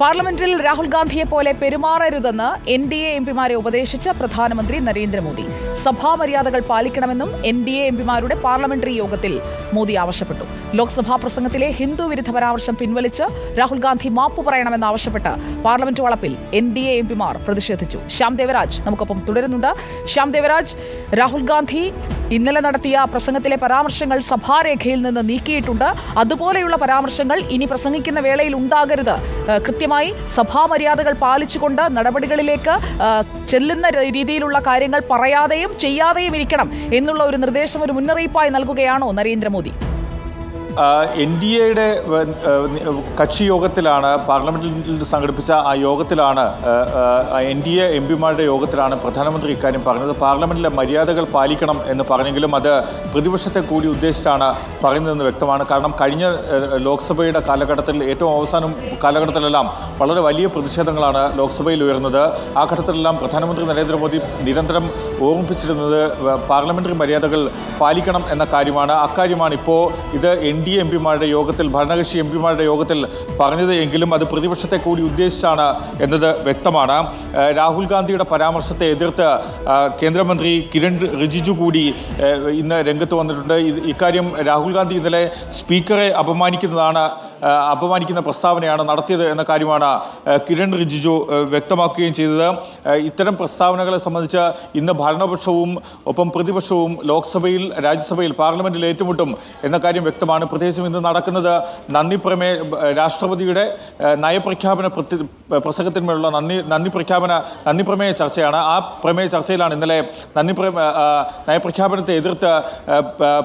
പാർലമെന്റിൽ രാഹുൽ ഗാന്ധിയെ പോലെ പെരുമാറരുതെന്ന് എൻ ഡി എ എംപിമാരെ ഉപദേശിച്ച പ്രധാനമന്ത്രി നരേന്ദ്രമോദി. സഭാ മര്യാദകൾ പാലിക്കണമെന്നും എൻ ഡി എ എംപിമാരുടെ പാർലമെന്ററി യോഗത്തിൽ മോദി ആവശ്യപ്പെട്ടു. ലോക്സഭാ പ്രസംഗത്തിലെ ഹിന്ദു വിരുദ്ധ പരാമർശം പിൻവലിച്ച് രാഹുൽ ഗാന്ധി മാപ്പ് പറയണമെന്നാവശ്യപ്പെട്ട് പാർലമെന്റ് വളപ്പിൽ എൻ ഡി എ എം പിമാർ പ്രതിഷേധിച്ചു. ശ്യാം ദേവരാജ് നമുക്കൊപ്പം തുടരുന്നുണ്ട്. ശ്യാം ദേവരാജ് രാഹുൽ ഗാന്ധി ഇന്നലെ നടത്തിയ പ്രസംഗത്തിലെ പരാമർശങ്ങൾ സഭാരേഖയിൽ നിന്ന് നീക്കിയിട്ടുണ്ട്. അതുപോലെയുള്ള പരാമർശങ്ങൾ ഇനി പ്രസംഗിക്കുന്ന വേളയിൽ ഉണ്ടാകരുത്. കൃത്യമായി സഭാമര്യാദകൾ പാലിച്ചുകൊണ്ട് നടപടികളിലേക്ക് ചെല്ലുന്ന രീതിയിലുള്ള കാര്യങ്ങൾ പറയാതെയും ചെയ്യാതെയും ഇരിക്കണം എന്നുള്ള ഒരു നിർദ്ദേശം ഒരു മുന്നറിയിപ്പായി നൽകുകയാണോ നരേന്ദ്രമോദി? Saudí. എൻ ഡി എയുടെ കക്ഷി യോഗത്തിലാണ് പാർലമെന്റിൽ സംഘടിപ്പിച്ച ആ യോഗത്തിലാണ് എൻ ഡി എ എം പിമാരുടെ യോഗത്തിലാണ് പ്രധാനമന്ത്രി ഇക്കാര്യം പറഞ്ഞത്. പാർലമെന്റിലെ മര്യാദകൾ പാലിക്കണം എന്ന് പറഞ്ഞെങ്കിലും അത് പ്രതിപക്ഷത്തെ കൂടി ഉദ്ദേശിച്ചാണ് പറയുന്നതെന്ന് വ്യക്തമാണ്. കാരണം കഴിഞ്ഞ ലോക്സഭയുടെ കാലഘട്ടത്തിൽ ഏറ്റവും അവസാനം കാലഘട്ടത്തിലെല്ലാം വളരെ വലിയ പ്രതിഷേധങ്ങളാണ് ലോക്സഭയിൽ ഉയർന്നത്. ആ ഘട്ടത്തിലെല്ലാം പ്രധാനമന്ത്രി നരേന്ദ്രമോദി നിരന്തരം ഓർമ്മിപ്പിച്ചിരുന്നത് പാർലമെന്ററി മര്യാദകൾ പാലിക്കണം എന്ന കാര്യമാണ്. അക്കാര്യമാണ് ഇപ്പോൾ ഇത് എൻ ഡി എം പിമാരുടെ യോഗത്തിൽ ഭരണകക്ഷി എം പിമാരുടെ യോഗത്തിൽ പറഞ്ഞത് എങ്കിലും അത് പ്രതിപക്ഷത്തെ കൂടി ഉദ്ദേശിച്ചാണ് എന്നത് വ്യക്തമാണ്. രാഹുൽ ഗാന്ധിയുടെ പരാമർശത്തെ എതിർത്ത് കേന്ദ്രമന്ത്രി കിരൺ റിജിജു കൂടി ഇന്ന് രംഗത്ത് വന്നിട്ടുണ്ട്. ഇക്കാര്യം രാഹുൽ ഗാന്ധി ഇന്നലെ സ്പീക്കറെ അപമാനിക്കുന്നതാണ് അപമാനിക്കുന്ന പ്രസ്താവനയാണ് നടത്തിയത് എന്ന കാര്യമാണ് കിരൺ റിജിജു വ്യക്തമാക്കുകയും ചെയ്തത്. ഇത്തരം പ്രസ്താവനകളെ സംബന്ധിച്ച് ഇന്ന് ഭരണപക്ഷവും ഒപ്പം പ്രതിപക്ഷവും ലോക്സഭയിൽ രാജ്യസഭയിൽ പാർലമെന്റിൽ ഏറ്റുമുട്ടും എന്ന കാര്യം വ്യക്തമാണ്. പ്രത്യേകിച്ചും ഇന്ന് നടക്കുന്നത് നന്ദി പ്രമേ രാഷ്ട്രപതിയുടെ നയപ്രഖ്യാപന പ്രസംഗത്തിന്മേലുള്ള നന്ദി നന്ദി പ്രഖ്യാപന നന്ദി പ്രമേയ ചർച്ചയാണ്. ആ പ്രമേയ ചർച്ചയിലാണ് ഇന്നലെ നന്ദി നയപ്രഖ്യാപനത്തെ എതിർത്ത്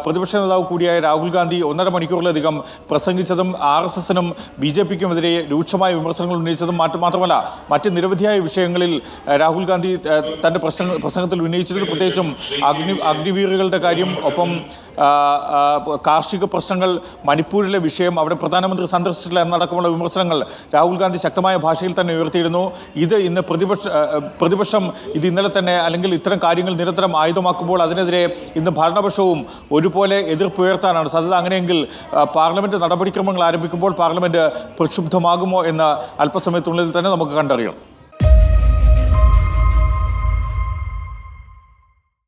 പ്രതിപക്ഷ നേതാവ് കൂടിയായ രാഹുൽ ഗാന്ധി ഒന്നര മണിക്കൂറിലധികം പ്രസംഗിച്ചതും ആർ എസ് എസിനും ബി ജെ പിക്കുമെതിരെ രൂക്ഷമായ വിമർശനങ്ങൾ ഉന്നയിച്ചതും മറ്റ് മാത്രമല്ല മറ്റ് നിരവധിയായ വിഷയങ്ങളിൽ രാഹുൽ ഗാന്ധി തന്റെ പ്രശ്ന പ്രസംഗത്തിൽ ഉന്നയിച്ചത് പ്രത്യേകിച്ചും അഗ്നി അഗ്നിവീറുകളുടെ കാര്യം ഒപ്പം കാർഷിക പ്രശ്നങ്ങൾ മണിപ്പൂരിലെ വിഷയം അവിടെ പ്രധാനമന്ത്രി സന്ദർശിച്ചില്ല എന്നടക്കമുള്ള വിമർശനങ്ങൾ രാഹുൽ ഗാന്ധി ശക്തമായ ഭാഷയിൽ തന്നെ ഉയർത്തിയിരുന്നു. ഇത് ഇന്ന് പ്രതിപക്ഷ പ്രതിപക്ഷം ഇത് ഇന്നലെ തന്നെ അല്ലെങ്കിൽ ഇത്തരം കാര്യങ്ങൾ നിരന്തരം ആയുധമാക്കുമ്പോൾ അതിനെതിരെ ഇന്ന് ഭരണപക്ഷവും ഒരുപോലെ എതിർപ്പ് ഉയർത്താനാണ് സാധ്യത. അങ്ങനെയെങ്കിൽ പാർലമെന്റ് നടപടിക്രമങ്ങൾ ആരംഭിക്കുമ്പോൾ പാർലമെന്റ് പ്രക്ഷുബ്ധമാകുമോ എന്ന് അല്പസമയത്തുള്ളിൽ തന്നെ നമുക്ക് കണ്ടറിയണം